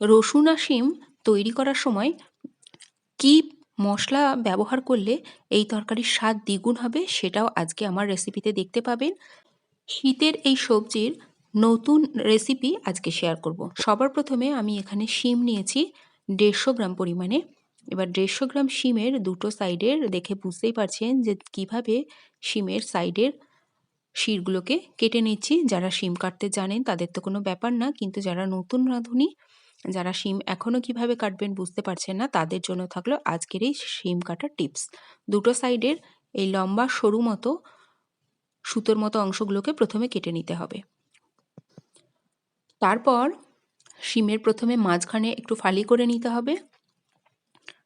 রসুন শিম তৈরি করার সময় কী মশলা ব্যবহার করলে এই তরকারির স্বাদ দ্বিগুণ হবে সেটাও আজকে আমার রেসিপিতে দেখতে পাবেন। শীতের এই সবজির নতুন রেসিপি আজকে শেয়ার করব। সবার প্রথমে আমি এখানে শিম নিয়েছি দেড়শো গ্রাম পরিমাণে। এবার দেড়শো গ্রাম শিমের দুটো সাইডের দেখে বুঝতেই পারছেন যে কীভাবে শিমের সাইডের শিরগুলোকে কেটে নিচ্ছি। যারা শিম কাটতে জানেন তাদের তো কোনো ব্যাপার না, কিন্তু যারা নতুন রাঁধুনি যারা শিম এখনও কীভাবে কাটবেন বুঝতে পারছেন না, তাদের জন্য থাকল আজকের এই শিম কাটার টিপস। দুটো সাইডের এই লম্বা সরু মতো সুতোর মতো অংশগুলোকে প্রথমে কেটে নিতে হবে। তারপর শিমের প্রথমে মাঝখানে একটু ফালি করে নিতে হবে।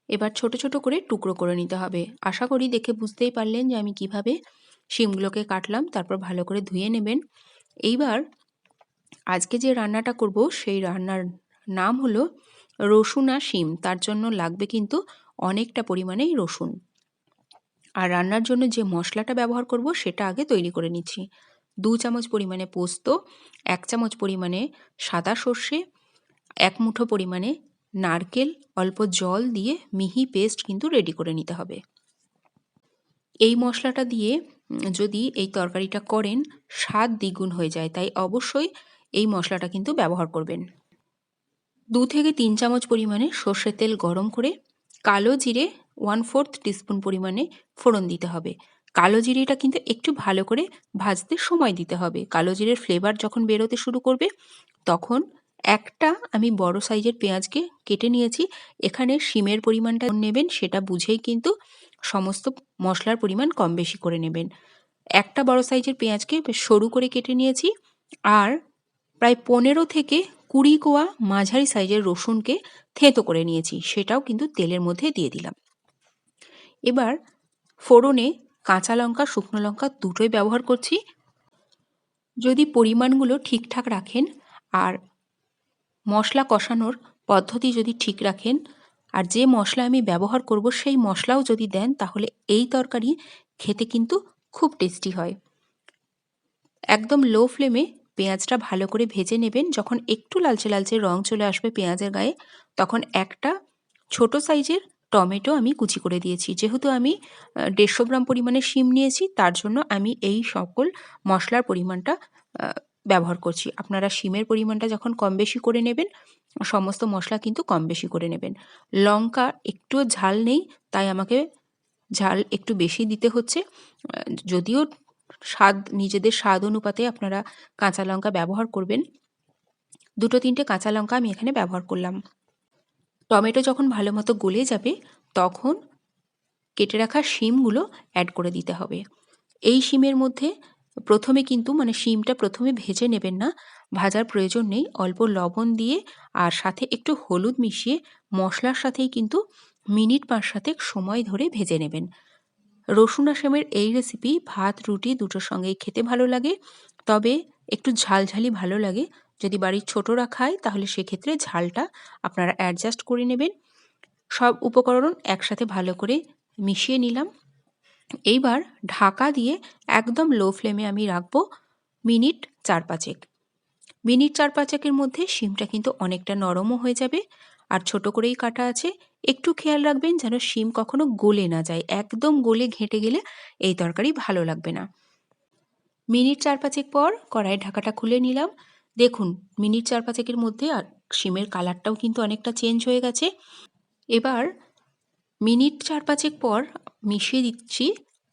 এবার ছোট ছোট করে টুকরো করে নিতে হবে। আশা করি দেখে বুঝতেই পারলেন যে আমি কীভাবে শিমগুলোকে কাটলাম, তারপর ভালো করে ধুয়ে নেবেন। এইবার আজকে যে রান্নাটা করব, সেই রান্নার নাম হলো রসুন আর শিম। তার জন্য লাগবে কিন্তু অনেকটা পরিমাণেই রসুন। আর রান্নার জন্য যে মশলাটা ব্যবহার করব সেটা আগে তৈরি করে নিচ্ছি। দু চামচ পরিমাণে পোস্ত, এক চামচ পরিমাণে সাদা সর্ষে, এক মুঠো পরিমাণে নারকেল, অল্প জল দিয়ে মিহি পেস্ট কিন্তু রেডি করে নিতে হবে। এই মশলাটা দিয়ে যদি এই তরকারিটা করেন, স্বাদ দ্বিগুণ হয়ে যায়। তাই অবশ্যই এই মশলাটা কিন্তু ব্যবহার করবেন। দু থেকে তিন চামচ পরিমাণে সর্ষের তেল গরম করে কালো জিরে ওয়ান ফোর্থ টিস্পুন পরিমাণে ফোড়ন দিতে হবে। কালো জিরেটা কিন্তু একটু ভালো করে ভাজতে সময় দিতে হবে। কালো জিরের ফ্লেভার যখন বেরোতে শুরু করবে, তখন একটা আমি বড় সাইজের পেঁয়াজকে কেটে নিয়েছি। এখানে শিমের পরিমাণটা নেবেন, সেটা বুঝেই কিন্তু সমস্ত মশলার পরিমাণ কম বেশি করে নেবেন। একটা বড় সাইজের পেঁয়াজকে সরু করে কেটে নিয়েছি। আর প্রায় পনেরো থেকে কুড়ি কোয়া মাঝারি সাইজের রসুনকে থেঁতো করে নিয়েছি, সেটাও কিন্তু তেলের মধ্যে দিয়ে দিলাম। এবার ফোড়নে কাঁচা লঙ্কা, শুকনো লঙ্কা দুটোই ব্যবহার করছি। যদি পরিমাণগুলো ঠিকঠাক রাখেন আর মশলা কষানোর পদ্ধতি যদি ঠিক রাখেন, আর যে মশলা আমি ব্যবহার করব সেই মশলাও যদি দেন, তাহলে এই তরকারি খেতে কিন্তু খুব টেস্টি হয়। একদম লো ফ্লেমে পেঁয়াজটা ভালো করে ভেজে নেবেন। যখন একটু লালচে লালচে রং চলে আসবে পেঁয়াজের গায়ে, তখন একটা ছোট সাইজের টমেটো আমি কুচি করে দিয়েছি। যেহেতু আমি দেড়শো গ্রাম পরিমাণে শিম নিয়েছি, তার জন্য আমি এই সকল মশলার পরিমাণটা ব্যবহার করছি। আপনারা শিমের পরিমাণটা যখন কম বেশি করে নেবেন, সমস্ত মশলা কিন্তু কম বেশি করে নেবেন। লঙ্কা একটুও ঝাল নেই, তাই আমাকে ঝাল একটু বেশি দিতে হচ্ছে। যদিও স্বাদ, নিজেদের স্বাদ অনুপাতে আপনারা কাঁচা লঙ্কা ব্যবহার করবেন। দুটো তিনটে কাঁচা লঙ্কা আমি এখানে ব্যবহার করলাম। টমেটো যখন ভালো মতো গলে যাবে, তখন কেটে রাখা শিমগুলো অ্যাড করে দিতে হবে। এই শিমের মধ্যে প্রথমে কিন্তু মানে শিমটা প্রথমে ভেজে নেবেন না, ভাজার প্রয়োজন নেই, অল্প লবণ দিয়ে আর সাথে একটু হলুদ মিশিয়ে মশলার সাথেই কিন্তু মিনিট পাঁচ সাথে সময় ধরে ভেজে নেবেন। রসুন আসামের এই রেসিপি ভাত, রুটি দুটোর সঙ্গেই খেতে ভালো লাগে। তবে একটু ঝালঝালি ভালো লাগে। যদি বাড়ির ছোটরা খায়, তাহলে সেক্ষেত্রে ঝালটা আপনারা অ্যাডজাস্ট করে নেবেন। সব উপকরণ একসাথে ভালো করে মিশিয়ে নিলাম। এইবার ঢাকা দিয়ে একদম লো ফ্লেমে আমি রাখব মিনিট চার পাঁচেক। মিনিট চার পাঁচেকের মধ্যে শিমটা কিন্তু অনেকটা নরমও হয়ে যাবে। আর ছোট করেই কাটা আছে, একটু খেয়াল রাখবেন যেন শিম কখনো গলে না যায়। একদম গলে ঘেঁটে গেলে এই তরকারি ভালো লাগবে না। মিনিট চার পাঁচেক পর কড়াইয়ের ঢাকাটা খুলে নিলাম। দেখুন, মিনিট চার পাঁচেকের মধ্যে আর শিমের কালারটাও কিন্তু অনেকটা চেঞ্জ হয়ে গেছে। এবার মিনিট চার পাঁচেক পর মিশিয়ে দিচ্ছি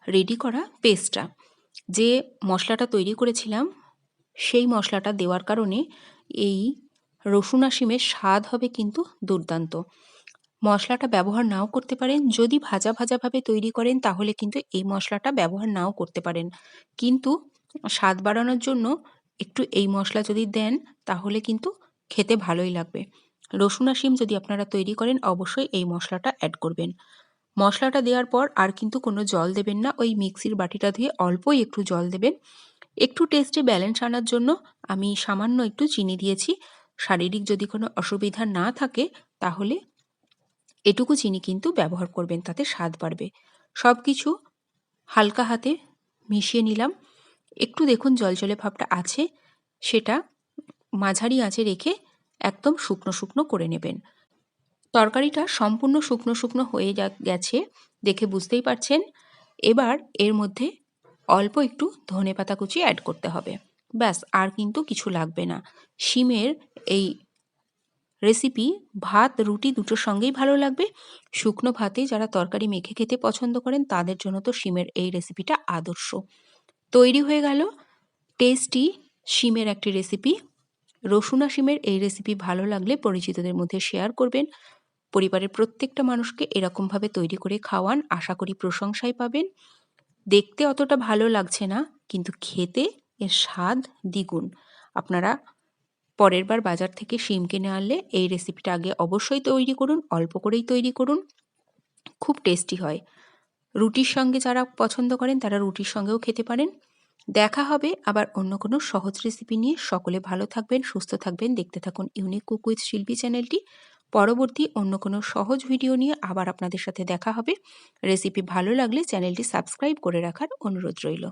রেডি করা পেস্টটা যে মশলাটা তৈরি করেছিলাম, সেই মশলাটা দেওয়ার কারণে এই রসুন আর শিমের স্বাদ হবে কিন্তু দুর্দান্ত। মশলাটা ব্যবহার নাও করতে পারেন। যদি ভাজা ভাজাভাবে তৈরি করেন, তাহলে কিন্তু এই মশলাটা ব্যবহার নাও করতে পারেন। কিন্তু স্বাদ বাড়ানোর জন্য একটু এই মশলা যদি দেন, তাহলে কিন্তু খেতে ভালোই লাগবে। রসুন আর শিম যদি আপনারা তৈরি করেন, অবশ্যই এই মশলাটা অ্যাড করবেন। মশলাটা দেওয়ার পর আর কিন্তু কোনো জল দেবেন না। ওই মিক্সির বাটিটা ধুয়ে অল্পই একটু জল দেবেন। একটু টেস্টে ব্যালেন্স আনার জন্য আমি সামান্য একটু চিনি দিয়েছি। শারীরিক যদি কোনো অসুবিধা না থাকে, তাহলে এটুকু চিনি কিন্তু ব্যবহার করবেন, তাতে স্বাদ বাড়বে। সব কিছু হালকা হাতে মিশিয়ে নিলাম। একটু দেখুন জলজলে ভাবটা আছে, সেটা মাঝারি আঁচে রেখে একদম শুকনো শুকনো করে নেবেন। তরকারিটা সম্পূর্ণ শুকনো শুকনো হয়ে গেছে, দেখে বুঝতেই পারছেন। এবার এর মধ্যে অল্প একটু ধনে পাতা কুচি অ্যাড করতে হবে। ব্যাস, আর কিন্তু কিছু লাগবে না। শিমের এই রেসিপি ভাত, রুটি দুটোর সঙ্গেই ভালো লাগবে। শুকনো ভাতে যারা তরকারি মেখে খেতে পছন্দ করেন, তাদের জন্য তো শিমের এই রেসিপিটা আদর্শ। তৈরি হয়ে গেল টেস্টি শিমের একটি রেসিপি রসুনা শিমের এই রেসিপি ভালো লাগলে পরিচিতদের মধ্যে শেয়ার করবেন। পরিবারের প্রত্যেকটা মানুষকে এরকমভাবে তৈরি করে খাওয়ান, আশা করি প্রশংসাই পাবেন। দেখতে অতটা ভালো লাগছে না, কিন্তু খেতে এর স্বাদ দ্বিগুণ। আপনারা পরের বার বাজার থেকে শিম কিনে আনলে এই রেসিপিটা আগে অবশ্যই তৈরি করুন, অল্প করেই তৈরি করুন। খুব টেস্টি হয়। রুটির সঙ্গে যারা পছন্দ করেন তারা রুটির সঙ্গেও খেতে পারেন। দেখা হবে আবার অন্য কোনো সহজ রেসিপি নিয়ে। সকলে ভালো থাকবেন, সুস্থ থাকবেন। দেখতে থাকুন ইউনিক কুক উইথ শিল্পী চ্যানেলটি পরবর্তী অন্য কোনো সহজ ভিডিও নিয়ে আবার আপনাদের সাথে দেখা হবে। রেসিপি ভালো লাগলে চ্যানেলটি সাবস্ক্রাইব করে রাখার অনুরোধ রইল।